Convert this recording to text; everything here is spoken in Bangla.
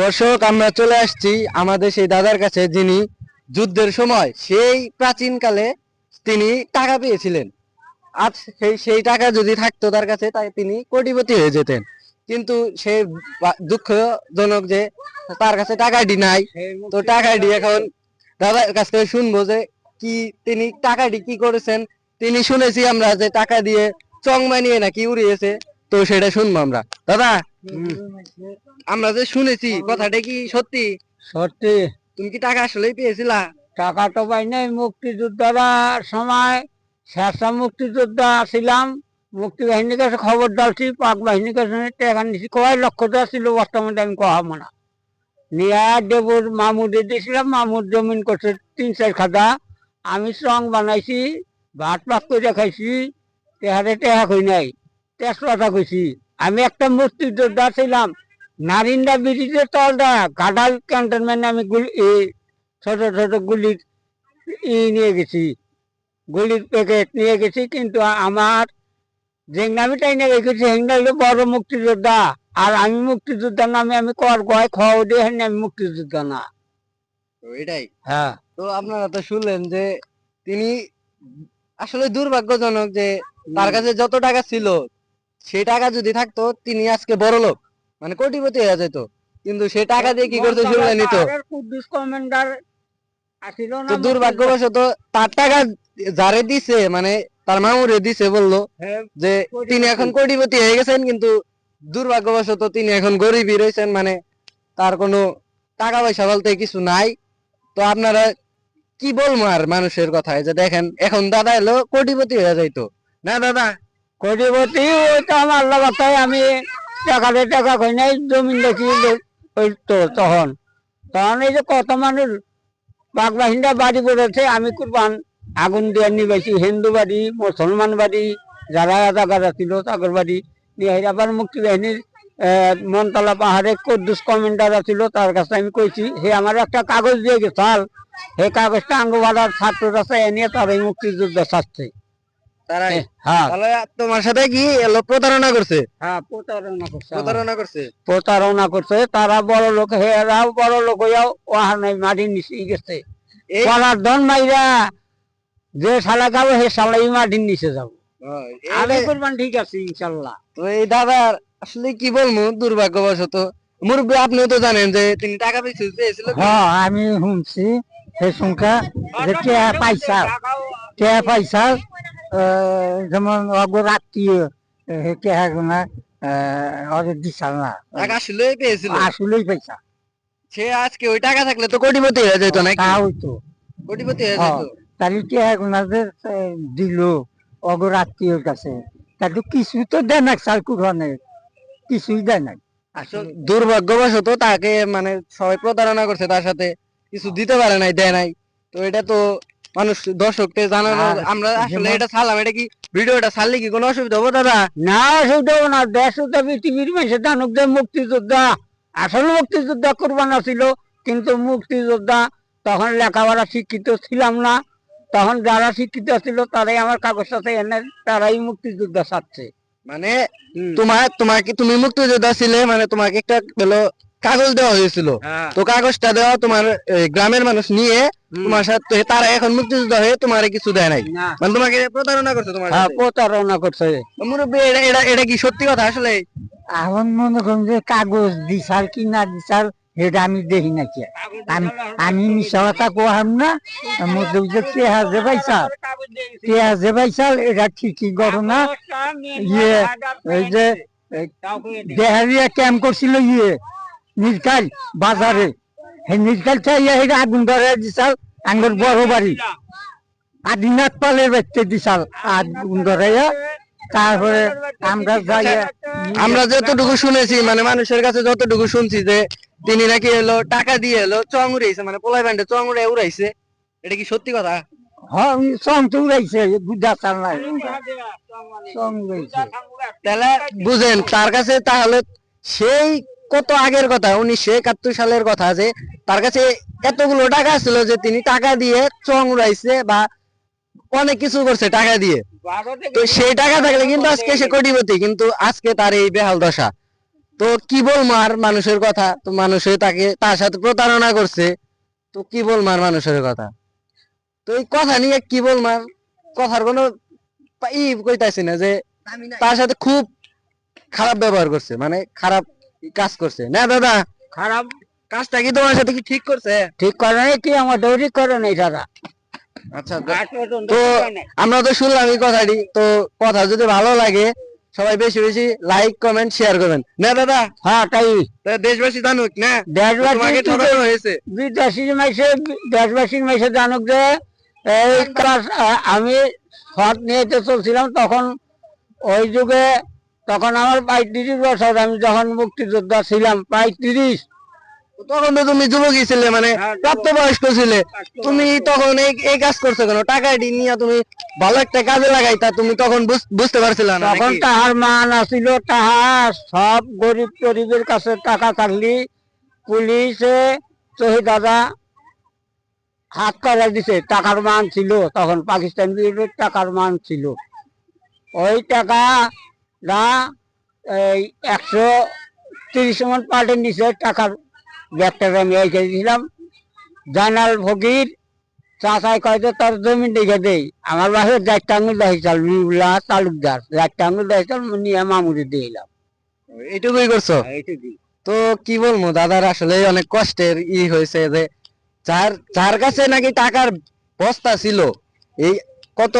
দর্শক, আমরা চলে আসছি আমাদের সেই দাদার কাছে যিনি যুদ্ধের সময়, সেই প্রাচীন কালে তিনি টাকা পেয়েছিলেন। আজ সেই সেই টাকা যদি থাকতো তার কাছে, তাই তিনি কোটিপতি হয়ে যেতেন। কিন্তু সে দুঃখজনক যে তার কাছে টাকাটি নাই। তো টাকাটি এখন দাদার কাছ থেকে শুনব যে কি তিনি টাকাটি কি করেছেন। তিনি শুনেছি আমরা যে টাকা দিয়ে চং বানিয়ে নাকি উড়িয়েছে। তো সেটা শুনব আমরা। দাদা আমরা যে শুনেছি কথাটা কি সত্যি? সত্যি। তুমি কি টাকা আসলেই পেয়েছিলা? টাকা তো পাই নাই মুক্তিযোদ্ধার সময় শেষটা মুক্তিযোদ্ধা ছিলাম। মুক্তি বাহিনীর কাছে খবর ডালছি পাক বাহিনীর কাছে টাকা নিছি কয় লক্ষ টাকা ছিল বর্তমানে আমি কহা মানা নিয়ে দেবুর মামুদে দিয়েছিলাম মামুদ জমিন করছে তিন চার খাতা। আমি স্ট্রং বানাইছি ভাত পাক করে খাইছি তেহারে টেহা কই নাই। তেজপাতা কইছি। আমি একটা মুক্তিযোদ্ধা ছিলাম নারিন্দা ব্রিজের তলটা ঘাটাল ক্যান্টনমেন্টে আমি গুলি ছোট ছোট গুলির ই নিয়ে গেছি গুলির প্যাকেট নিয়ে গেছি কিন্তু আমার আমি টাইনে রেখেছি হলো বড় মুক্তিযোদ্ধা। আর আমি মুক্তিযোদ্ধা নামে আমি কর গয় খাওয়া দিয়ে হেন আমি মুক্তিযোদ্ধা না। এটাই। হ্যাঁ। তো আপনারা তো শুনলেন যে তিনি আসলে দুর্ভাগ্যজনক যে তার কাছে যত টাকা ছিল সেই টাকা যদি থাকতো তিনি আজকে বড় লোক। মানে কোটিপতি হয়ে যেত। কিন্তু সে টাকা দিয়ে কি করতে শুনলেনি তো পাহাড়ের কুদ্দুস কমান্ডার আসিল না দুর্ভাগ্যবশত তার টাকা যারে দিছে মানে তার মামুরে দিছে বলল যে তিনি এখন কোটিপতি হয়ে গেছেন কিন্তু দুর্ভাগ্যবশত তিনি এখন গরিবই রয়েছেন মানে তার কোনো টাকা পয়সা বলতে কিছু নাই। তো আপনারা কি বলব আর মানুষের কথায়? যে দেখেন এখন দাদা এলো কোটিপতি হয়ে যাইতো। না দাদা কোটিপতি ওই তো আমি টাকাতে টাকা কই নাই, জমিন দেখি ওই তো তখন। তখন এই যে কত মানুষ বাঘ বাহিন্দা বাড়ি করেছে আমি কুরবান আগুন দিয়ে নিবেছি হিন্দু বাড়ি, মুসলমান বাড়ি, যারা জায়গা ছিল তাদের বাড়ি। নিয়ে আবার মুক্তি বাহিনীর মনতলা পাহাড়ে কদ্দুস কমেন্ডার ছিল তার কাছে আমি কইছি সে আমার একটা কাগজ দিয়ে গেছাল সেই কাগজটা আঙ্গবাড়ার ছাত্ররা এনে তার এই মুক্তিযুদ্ধ ছাড়ছে হ্যাঁ তাহলে তোমার সাথে কি এলো প্রতারণা করছে? হ্যাঁ প্রতারণা করছে প্রতারণা করছে? প্রতারণা করছে। তারা বড় লোক হেরাও বড় লোক হইয়াও ওহার নাই মাটি নিচে গেছে। পড়ার ধন মাইরা যে শালা যাব হে শালাই মাটির নিচে যাব। আমি ঠিক আছে ইনশাল্লাহ। তো এই দাদার আসলে কি বলব দুর্ভাগ্যবশত। মুরব্বী আপনিও তো জানেন যে তিনি টাকা পেয়েছিল হ্যাঁ আমি শুনছি সেই সংখ্যা যে কে পয়সা। কে পয়সা যেমন অগর আত্মীয় হে কে না ওদের দিশাল না। টাকা আসলে পেয়েছিল। আসলেই পয়সা সে আজকে ওই টাকা থাকলে তো কোটিপতি হয়ে যেত নাকি? তা হইতো। কোটিপতি হয়ে। যেত। তাহলে কে দিল অগর আত্মীয়র কাছে। তাহলে কিছু তো দেয় না সালকুরনে কিছুই দেয় না। দুর্ভাগ্যবশত তাকে মানে সবাই প্রতারণা করছে তার সাথে কিছু দিতে পারে নাই দেয় নাই। তো এটা তো মানুষ দর্শককে জানানো আমরা আসলে এটা ছাড়লাম এটা কি ভিডিওটা ছাড়লে কি কোনো অসুবিধা হবে দাদা? না সেটাও না। দেশ তো পৃথিবীর মানুষের যে মুক্তিযোদ্ধা। আসলে মুক্তিযোদ্ধা কোরবানা ছিল কিন্তু মুক্তিযোদ্ধা তখন লেখাপড়া শিক্ষিত ছিলাম না। তখন যারা শিক্ষিত ছিল তারাই আমার কাগজ সাথে এনে তারাই মুক্তিযোদ্ধা ছাড়ছে মানে তোমার তোমাকে তুমি মুক্তিযোদ্ধা ছিলে? মানে তোমাকে একটা কাগজ দেওয়া হয়েছিল। হ্যাঁ। তো কাগজটা দেওয়া তোমার গ্রামের মানুষ নিয়ে তোমার সাথে তারা এখন মুক্তিযোদ্ধা হয়ে তোমার কিছু দেয় নাই। না। মানে তোমাকে প্রতারণা করছে তোমার হ্যাঁ প্রতারণা করছে। মুরব্বী এটা এটা এটা কি সত্যি কথা আসলে? এখন মনে করুন যে কাগজ দিছাল কি না দিছাল সেটা আমি দেখি না কি। আমি আমি মিশা কথা কোহাম না। মধ্যে যে টেহা যে পাইছাল টেহা যে পাইছাল এটা ঠিকই ঘটনা। ইয়ে এই যে দেহারিয়া ক্যাম্প করছিল ইয়ে। নির্কাল বাজারে। সেই নির্কাল চাইয়া সেটা আগুন ধরে দিছাল আঙ্গুর বড় বাড়ি। আদিনাথ পালের বাড়িতে দিছাল আগুন ধরাইয়া। তারপরে আমরা যাইয়া আমরা যতটুকু শুনেছি মানে মানুষের কাছে যতটুকু শুনছি যে তিনি নাকি এলো টাকা দিয়ে এলো চং উড়াইছে মানে পোলাই ব্যান্ডে চং উড়ে উড়াইছে। এটা কি সত্যি কথা? হ্যাঁ সং তো উড়াইছে বুঝা চাল নাই। সং উড়াইছে। তাহলে বুঝেন তার কাছে তাহলে সেই কত আগের কথা? উনিশশো একাত্তর সালের কথা যে তার কাছে এতগুলো টাকা ছিল যে তিনি টাকা দিয়ে চং উড়াইছে বা অনেক কিছু করছে টাকা দিয়ে। তো সেই টাকা থাকলে কিন্তু আজকে সে কোটিপতি, কিন্তু আজকে তার এই বেহাল দশা। তো কি বলব আর মানুষের কথা? তো মানুষে তাকে, তার সাথে প্রতারণা করছে। তো কি বলব আর মানুষের কথা? তো এই কথা নিয়ে কি বলব আর কথার কোনো ই কইতাছি না যে তার সাথে খুব খারাপ ব্যবহার করছে। মানে খারাপ কাজ করছে। না দাদা। খারাপ কাজটা কি তোমার সাথে কি ঠিক করছে? ঠিক করে নাই কি আমার ঠিক করে নাই তারা আচ্ছা তো। আমরা তো শুনলাম এই কথাটি তো কথা যদি ভালো লাগে সবাই বেশি বেশি লাইক কমেন্ট শেয়ার করবেন। না দাদা? হ্যাঁ তাই। দেশবাসী জানুক না? দেশবাসী হয়েছে। বিদেশির মাইসে দেশবাসীর মাইসে জানুক যে এই কাজ আমি সৎ নিয়ে চলছিলাম তখন ওই যুগে তখন আমার প্রায় তিরিশ বছর আমি যখন মুক্তিযোদ্ধা ছিলাম প্রায় তিরিশ তখন তো তুমি যুবকই ছিলে মানে হ্যাঁ। প্রাপ্তবয়স্ক ছিলে। তুমি তখন এই এই কাজ করছ কেন? টাকা নিয়ে তুমি ভালো একটা কাজে লাগাইতা তুমি তখন বুঝতে পারছিল না তখন? তাহার মান আছিল তাহা সব গরিব গরিবের কাছে টাকা থাকলি পুলিশে শহীদ দাদা হাত করে দিছে টাকার মান ছিল তখন পাকিস্তান বিরুদ্ধে টাকার মান ছিল। ওই টাকা না এই একশো তিরিশ মন পাল্টে নিচে টাকার ব্যাগটা আমি এঁকে দিয়েছিলাম। জানাল ফকির চাষায় কয়তো তার জমি দেখে দেই আমার বাসায় চারটা আঙুল দেখাইছিলাম নিউলা তালুকদার। চারটা আঙুল দেখাইছিলাম নিয়ে মামুরি দিয়েছিলাম এইটুকুই করছ? তো কি বলব দাদার আসলে অনেক কষ্টের ই হয়েছে যে যার যার কাছে নাকি টাকার বস্তা ছিল এই কত